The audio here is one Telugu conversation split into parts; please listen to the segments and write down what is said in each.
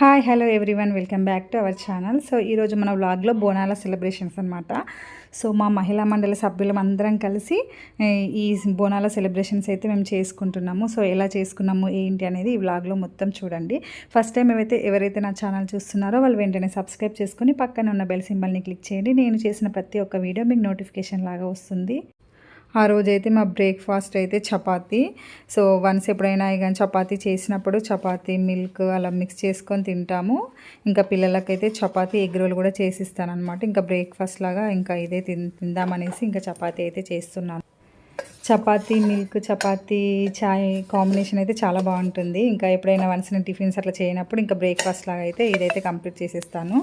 Hi hello everyone welcome back to our channel so ఈరోజు మన వ్లాగ్లో బోనాల సెలబ్రేషన్స్ అనమాట సో మా మహిళా మండలి సభ్యులం అందరం కలిసి ఈ బోనాల సెలబ్రేషన్స్ అయితే మేము చేసుకుంటున్నాము. సో ఎలా చేసుకున్నాము ఏంటి అనేది ఈ వ్లాగ్లో మొత్తం చూడండి. ఫస్ట్ టైం ఏవైతే ఎవరైతే నా ఛానల్ చూస్తున్నారో వాళ్ళు వెంటనే సబ్స్క్రైబ్ చేసుకుని పక్కన ఉన్న బెల్ సింబల్ని క్లిక్ చేయండి. నేను చేసిన ప్రతి ఒక్క వీడియో మీకు నోటిఫికేషన్ లాగా వస్తుంది. ఆ రోజైతే మా బ్రేక్ఫాస్ట్ అయితే చపాతీ. సో వన్స్ ఎప్పుడైనా ఇక చపాతీ చేసినప్పుడు చపాతీ మిల్క్ అలా మిక్స్ చేసుకొని తింటాము. ఇంకా పిల్లలకైతే చపాతీ ఎగ్ రోల్ కూడా చేసిస్తానమాట అనమాట ఇంకా బ్రేక్ఫాస్ట్ లాగా ఇంకా ఇదే తిందామనేసి ఇంకా చపాతీ అయితే చేస్తున్నాను. చపాతీ మిల్క్ చపాతీ చాయ్ కాంబినేషన్ అయితే చాలా బాగుంటుంది. ఇంకా ఎప్పుడైనా వన్స్ నేను టిఫిన్స్ అట్లా చేయనప్పుడు ఇంకా బ్రేక్ఫాస్ట్ లాగా అయితే ఇదైతే కంప్లీట్ చేసేస్తాను.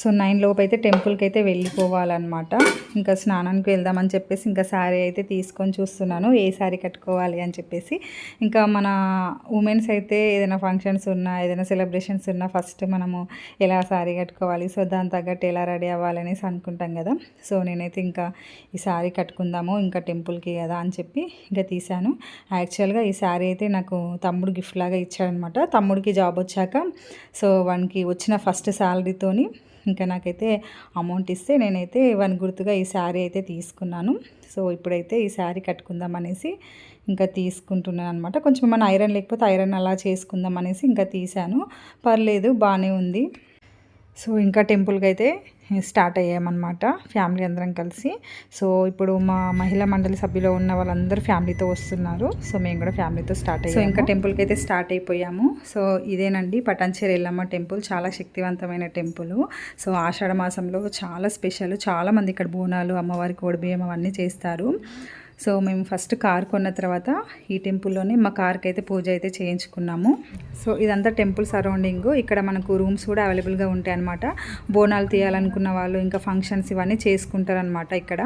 సో నైన్ లోపు అయితే టెంపుల్కి అయితే వెళ్ళిపోవాలన్నమాట. ఇంకా స్నానానికి వెళ్దామని చెప్పేసి ఇంకా శారీ అయితే తీసుకొని చూస్తున్నాను. ఏ శారీ కట్టుకోవాలి అని చెప్పేసి. ఇంకా మన ఉమెన్స్ అయితే ఏదైనా ఫంక్షన్స్ ఉన్నా ఏదైనా సెలబ్రేషన్స్ ఉన్నా ఫస్ట్ మనము ఎలా శారీ కట్టుకోవాలి సో దాని తగ్గట్టు ఎలా రెడీ అవ్వాలనేసి అనుకుంటాం కదా. సో నేనైతే ఇంకా ఈ శారీ కట్టుకుందాము ఇంకా టెంపుల్కి కదా అని చెప్పి ఇంకా తీశాను. యాక్చువల్గా ఈ శారీ అయితే నాకు తమ్ముడు గిఫ్ట్ లాగా ఇచ్చాడనమాట తమ్ముడికి జాబ్ వచ్చాక సో వానికి వచ్చిన ఫస్ట్ శాలరీతోని ఇంకా నాకైతే అమౌంట్ ఇస్తే నేనైతే వన్ గుర్తుగా ఈ శారీ అయితే తీసుకున్నాను. సో ఇప్పుడైతే ఈ శారీ కట్టుకుందాం అనేసి ఇంకా తీసుకుంటున్నాను అనమాట కొంచెం ఏమైనా ఐరన్ లేకపోతే ఐరన్ అలా చేసుకుందాం అనేసి ఇంకా తీశాను. పర్లేదు బాగానే ఉంది. సో ఇంకా టెంపుల్కి అయితే స్టార్ట్ అయ్యామన్నమాట ఫ్యామిలీ అందరం కలిసి. సో ఇప్పుడు మా మహిళా మండలి సభ్యులో ఉన్న వాళ్ళందరూ ఫ్యామిలీతో వస్తున్నారు. సో మేము కూడా ఫ్యామిలీతో స్టార్ట్ అయ్యాము సో ఇంకా టెంపుల్కి అయితే స్టార్ట్ అయిపోయాము. సో ఇదేనండి పటాన్చేరి ఎల్లమ్మ టెంపుల్ చాలా శక్తివంతమైన టెంపుల్. సో ఆషాఢ మాసంలో చాలా స్పెషల్ చాలా మంది ఇక్కడ బోనాలు అమ్మవారికి ఒడిబియ్యం అవన్నీ చేస్తారు. సో మేము ఫస్ట్ కార్ కొన్న తర్వాత ఈ టెంపుల్లోనే మా కార్కి అయితే పూజ అయితే చేయించుకున్నాము. సో ఇదంతా టెంపుల్ సరౌండింగ్. ఇక్కడ మనకు రూమ్స్ కూడా అవైలబుల్గా ఉంటాయి అనమాట బోనాలు తీయాలనుకున్న వాళ్ళు ఇంకా ఫంక్షన్స్ ఇవన్నీ చేసుకుంటారనమాట ఇక్కడ.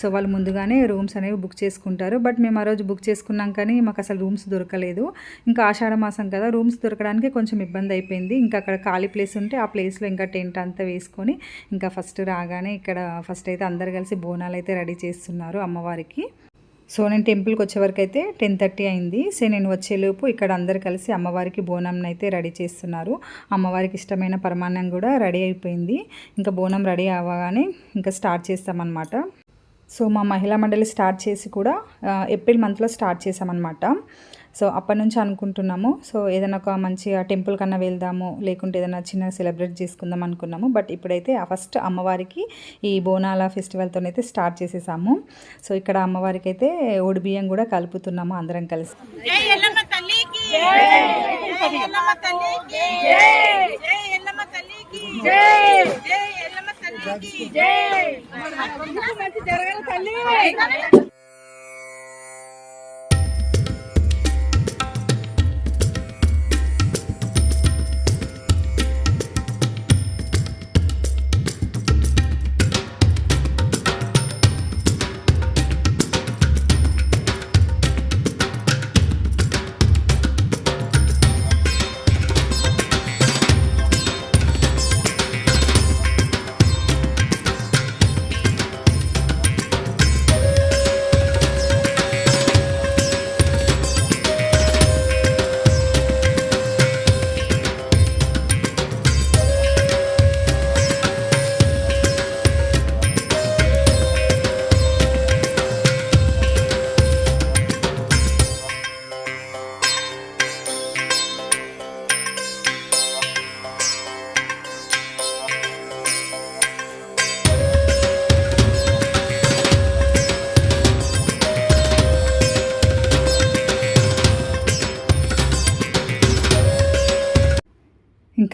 సో వాళ్ళు ముందుగానే రూమ్స్ అనేవి బుక్ చేసుకుంటారు. బట్ మేము ఆ రోజు బుక్ చేసుకున్నాం కానీ మాకు అసలు రూమ్స్ దొరకలేదు. ఇంకా ఆషాఢ మాసం కదా రూమ్స్ దొరకడానికి కొంచెం ఇబ్బంది అయిపోయింది. ఇంకా అక్కడ ఖాళీ ప్లేస్ ఉంటే ఆ ప్లేస్లో ఇంకా టెంట్ అంతా వేసుకొని ఇంకా ఫస్ట్ రాగానే ఇక్కడ ఫస్ట్ అయితే అందరు కలిసి బోనాలు అయితే రెడీ చేస్తున్నారు అమ్మవారికి. సో నేను టెంపుల్కి వచ్చేవరకు అయితే టెన్ థర్టీ అయింది. సో నేను వచ్చేలోపు ఇక్కడ అందరు కలిసి అమ్మవారికి బోనం అయితే రెడీ చేస్తున్నారు. అమ్మవారికి ఇష్టమైన పరమాన్నం కూడా రెడీ అయిపోయింది. ఇంకా బోనం రెడీ అవ్వగానే ఇంకా స్టార్ట్ చేస్తామన్నమాట. సో మా మహిళా మండలి స్టార్ట్ చేసి కూడా ఏప్రిల్ మంత్లో స్టార్ట్ చేసామన్నమాట. సో అప్పటి నుంచి అనుకుంటున్నాము. సో ఏదైనా ఒక మంచిగా టెంపుల్ కన్నా వెళ్దాము లేకుంటే ఏదైనా చిన్న సెలబ్రేట్ చేసుకుందాం అనుకున్నాము. బట్ ఇప్పుడైతే ఆ ఫస్ట్ అమ్మవారికి ఈ బోనాల ఫెస్టివల్తోనైతే స్టార్ట్ చేసేసాము. సో ఇక్కడ అమ్మవారికి అయితే ఓడి బియ్యం కూడా కలుపుతున్నాము అందరం కలిసి. జై ఎల్లమ్మ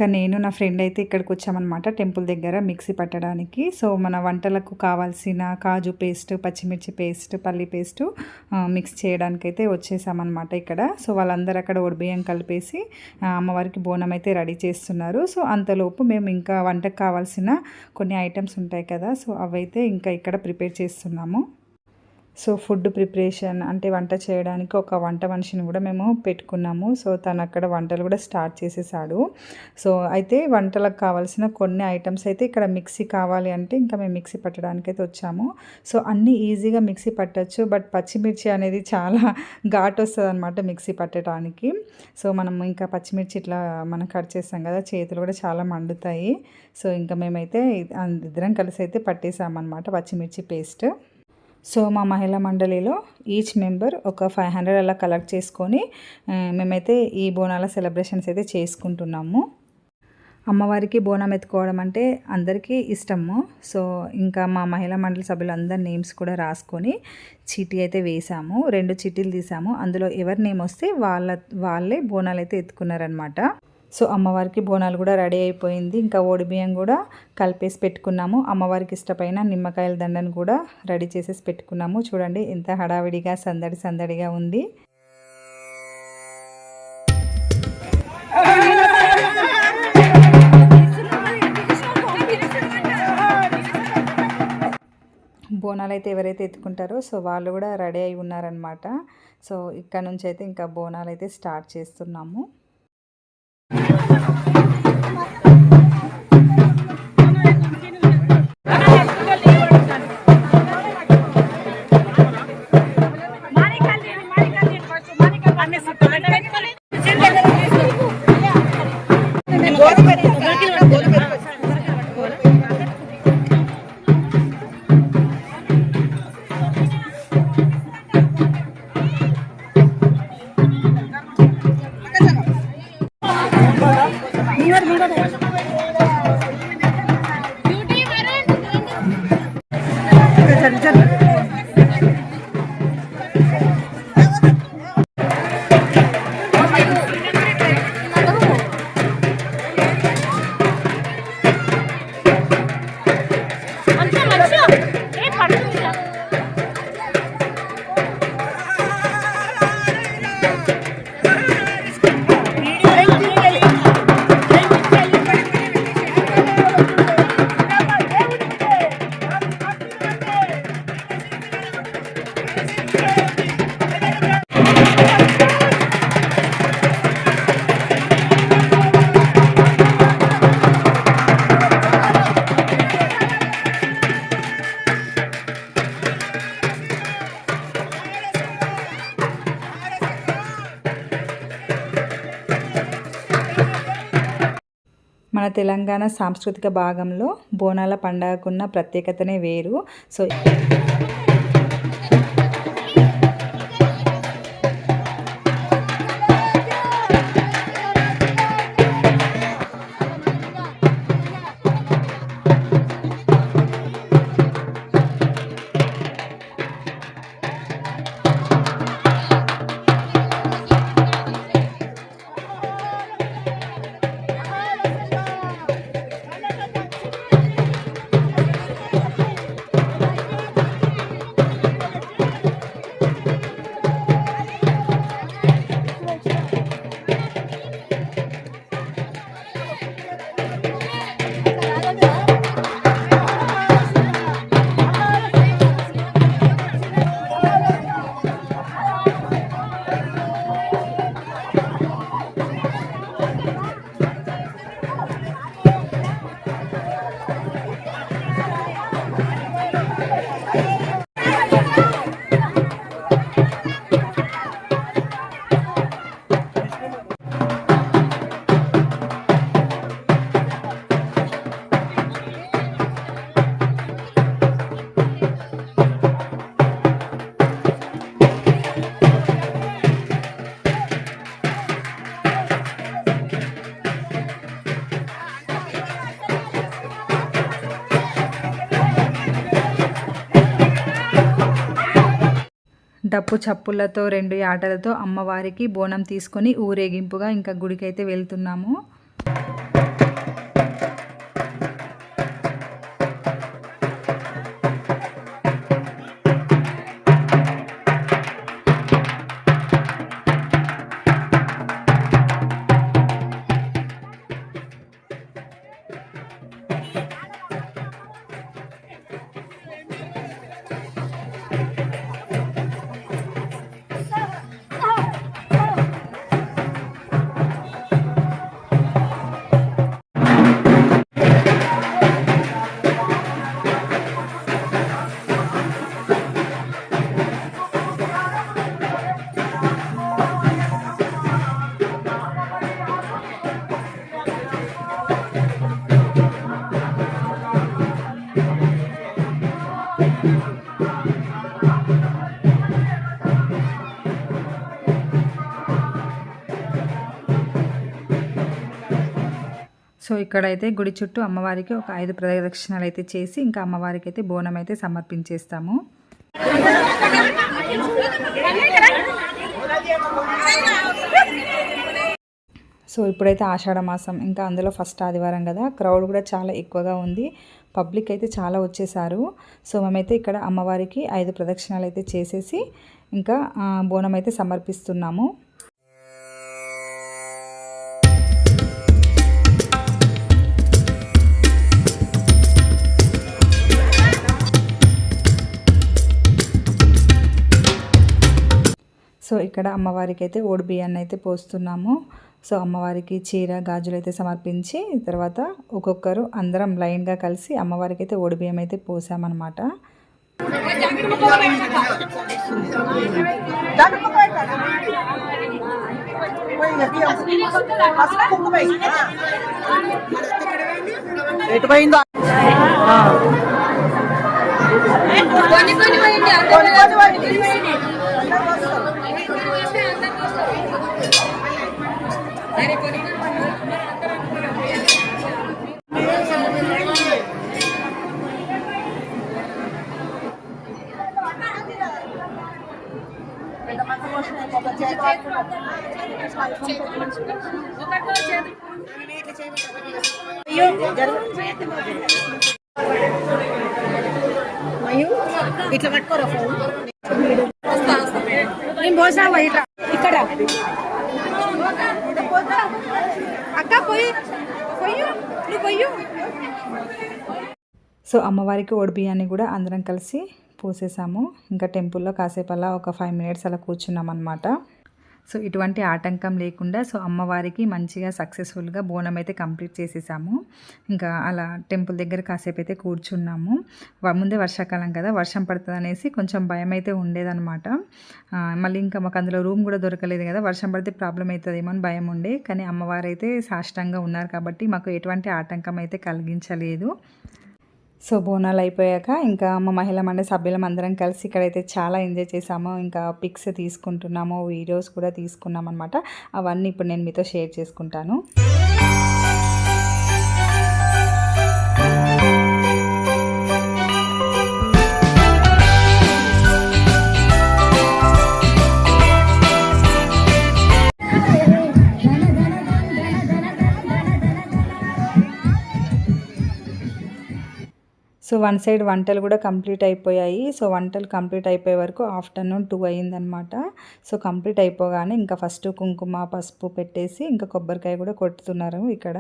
ఇంకా నేను నా ఫ్రెండ్ అయితే ఇక్కడికి వచ్చామన్నమాట టెంపుల్ దగ్గర మిక్సీ పట్టడానికి. సో మన వంటలకు కావాల్సిన కాజు పేస్ట్ పచ్చిమిర్చి పేస్ట్ పల్లి పేస్ట్ మిక్స్ చేయడానికి అయితే వచ్చేసామన్నమాట ఇక్కడ. సో వాళ్ళందరూ అక్కడ ఒడిబియ్యం కలిపేసి అమ్మవారికి బోనం అయితే రెడీ చేస్తున్నారు. సో అంతలోపు మేము ఇంకా వంటకు కావాల్సిన కొన్ని ఐటమ్స్ ఉంటాయి కదా సో అవైతే ఇంకా ఇక్కడ ప్రిపేర్ చేస్తున్నాము. సో ఫుడ్ ప్రిపరేషన్ అంటే వంట చేయడానికి ఒక వంట మనిషిని కూడా మేము పెట్టుకున్నాము. సో తను అక్కడ వంటలు కూడా స్టార్ట్ చేసేసాడు. సో అయితే వంటలకు కావాల్సిన కొన్ని ఐటమ్స్ అయితే ఇక్కడ మిక్సీ కావాలి అంటే ఇంకా మేము మిక్సీ పట్టడానికి అయితే వచ్చాము. సో అన్నీ ఈజీగా మిక్సీ పట్టచ్చు. బట్ పచ్చిమిర్చి అనేది చాలా ఘాట్ వస్తుంది అనమాట మిక్సీ పట్టడానికి. సో మనం ఇంకా పచ్చిమిర్చి ఇట్లా మనం కట్ చేస్తాం కదా చేతులు కూడా చాలా మండుతాయి. సో ఇంకా మేమైతే ఇద్దరం కలిసి అయితే పట్టేసామన్నమాట పచ్చిమిర్చి పేస్ట్. సో మా మహిళా మండలిలో ఈచ్ మెంబర్ ఒక ఫైవ్ హండ్రెడ్ అలా కలెక్ట్ చేసుకొని మేమైతే ఈ బోనాల సెలబ్రేషన్స్ అయితే చేసుకుంటున్నాము. అమ్మవారికి బోనం ఎత్తుకోవడం అంటే అందరికీ ఇష్టము. సో ఇంకా మా మహిళా మండలి సభ్యులందరి నేమ్స్ కూడా రాసుకొని చీటీ అయితే వేసాము రెండు చీటీలు తీసాము అందులో ఎవరి నేమ్ వస్తే వాళ్ళ వాళ్ళే బోనాలు అయితే ఎత్తుకున్నారనమాట సో అమ్మవారికి బోనాలు కూడా రెడీ అయిపోయింది. ఇంకా ఓడిబియ్యం కూడా కలిపేసి పెట్టుకున్నాము. అమ్మవారికి ఇష్టమైన నిమ్మకాయల దండను కూడా రెడీ చేసేసి పెట్టుకున్నాము. చూడండి ఎంత హడావిడిగా సందడి సందడిగా ఉంది. బోనాలు అయితే ఎవరైతే ఎత్తుకుంటారో సో వాళ్ళు కూడా రెడీ అయి ఉన్నారనమాట సో ఇక్కడ నుంచి అయితే ఇంకా బోనాలు అయితే స్టార్ట్ చేస్తున్నాము. మన తెలంగాణ సాంస్కృతిక భాగంలో బోనాల పండగకున్న ప్రత్యేకతనే వేరు. సో డప్పు చప్పులతో రెండు ఆటలతో అమ్మవారికి బోనం తీసుకొని ఊరేగింపుగా ఇంకా గుడికైతే వెళ్తున్నాము. సో ఇక్కడైతే గుడి చుట్టూ అమ్మవారికి ఒక ఐదు ప్రదక్షిణాలు అయితే చేసి ఇంకా అమ్మవారికి అయితే బోనం అయితే సమర్పించేస్తాము. సో ఇప్పుడైతే ఆషాఢ మాసం ఇంకా అందులో ఫస్ట్ ఆదివారం కదా క్రౌడ్ కూడా చాలా ఎక్కువగా ఉంది. పబ్లిక్ అయితే చాలా వచ్చేసారు. సో మేమైతే ఇక్కడ అమ్మవారికి ఐదు ప్రదక్షిణాలు అయితే చేసేసి ఇంకా బోనం అయితే సమర్పిస్తున్నాము. సో ఇక్కడ అమ్మవారికి అయితే ఓడి బియ్యాన్ని అయితే పోస్తున్నాము. సో అమ్మవారికి చీర గాజులు అయితే సమర్పించి తర్వాత ఒక్కొక్కరు అందరం లైన్గా కలిసి అమ్మవారికి అయితే ఓడి బియ్యం అయితే పోసామన్నమాట. ఎటు నేను ఇక్కడ. అక్క పోయి. పోయి. నువ్వు సో అమ్మవారికి ఓడి బియ్యాన్ని కూడా అందరం కలిసి పోసేసాము. ఇంకా టెంపుల్లో కాసేపు అలా ఒక ఫైవ్ మినిట్స్ అలా కూర్చున్నాం అనమాట సో ఇటువంటి ఆటంకం లేకుండా సో అమ్మవారికి మంచిగా సక్సెస్ఫుల్గా బోనం అయితే కంప్లీట్ చేసేసాము. ఇంకా అలా టెంపుల్ దగ్గర కాసేపు అయితే కూర్చున్నాము ముందే వర్షాకాలం కదా వర్షం పడుతుంది అనేసి కొంచెం భయం అయితే ఉండేదన్నమాట మళ్ళీ ఇంకా మాకు అందులో రూమ్ కూడా దొరకలేదు కదా వర్షం పడితే ప్రాబ్లం అవుతుందేమో అని భయం ఉండే. కానీ అమ్మవారు అయితే సాష్టంగా ఉన్నారు కాబట్టి మాకు ఎటువంటి ఆటంకం అయితే కలిగించలేదు. సో బోనాలు అయిపోయాక ఇంకా మా మహిళా మండలి సభ్యులం అందరం కలిసి ఇక్కడైతే చాలా ఎంజాయ్ చేసాము ఇంకా పిక్స్ తీసుకుంటున్నాము వీడియోస్ కూడా తీసుకున్నాం అనమాట అవన్నీ ఇప్పుడు నేను మీతో షేర్ చేసుకుంటాను. సో వన్ సైడ్ వంటలు కూడా కంప్లీట్ అయిపోయాయి. సో వంటలు కంప్లీట్ అయిపోయే వరకు ఆఫ్టర్నూన్ టూ అయ్యిందనమాట సో కంప్లీట్ అయిపోగానే ఇంకా ఫస్ట్ కుంకుమ పసుపు పెట్టేసి ఇంకా కొబ్బరికాయ కూడా కొట్టుతున్నారు ఇక్కడ.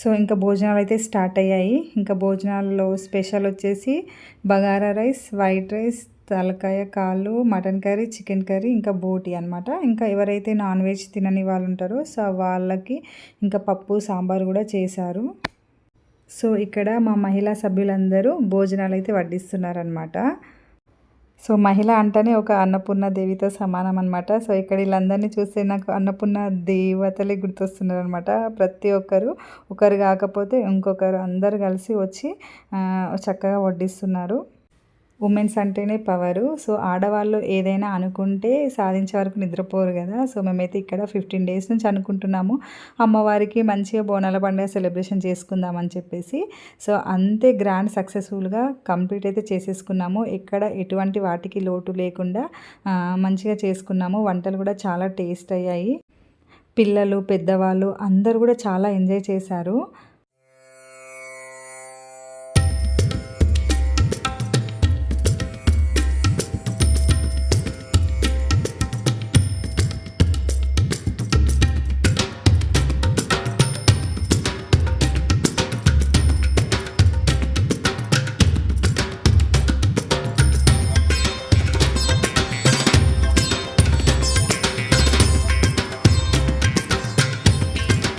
సో ఇంకా భోజనాలు అయితే స్టార్ట్ అయ్యాయి. ఇంకా భోజనాల్లో స్పెషల్ వచ్చేసి బగారా రైస్ వైట్ రైస్ తలకాయ కాళ్ళు మటన్ కర్రీ చికెన్ కర్రీ ఇంకా బోటి అనమాట ఇంకా ఎవరైతే నాన్ వెజ్ తినని వాళ్ళు ఉంటారో సో వాళ్ళకి ఇంకా పప్పు సాంబార్ కూడా చేశారు. సో ఇక్కడ మా మహిళా సభ్యులందరూ భోజనాలు అయితే వడ్డిస్తున్నారనమాట సో మహిళ అంటేనే ఒక అన్నపూర్ణ దేవితో సమానం అనమాట సో ఇక్కడ వీళ్ళందరినీ చూస్తే నాకు అన్నపూర్ణ దేవతలే గుర్తొస్తున్నారు అనమాట ప్రతి ఒక్కరు ఒకరు కాకపోతే ఇంకొకరు అందరు కలిసి వచ్చి చక్కగా వడ్డిస్తున్నారు. ఉమెన్స్ అంటేనే పవరు. సో ఆడవాళ్ళు ఏదైనా అనుకుంటే సాధించే వరకు నిద్రపోరు కదా. సో మేమైతే ఇక్కడ ఫిఫ్టీన్ డేస్ నుంచి అనుకుంటున్నాము. అమ్మవారికి మంచిగా బోనాల పండుగ సెలబ్రేషన్ చేసుకుందామని చెప్పేసి. సో అంతే గ్రాండ్ సక్సెస్ఫుల్గా కంప్లీట్ అయితే చేసేసుకున్నాము. ఎక్కడ ఎటువంటి వాటికి లోటు లేకుండా మంచిగా చేసుకున్నాము. వంటలు కూడా చాలా టేస్ట్ అయ్యాయి. పిల్లలు పెద్దవాళ్ళు అందరూ కూడా చాలా ఎంజాయ్ చేశారు.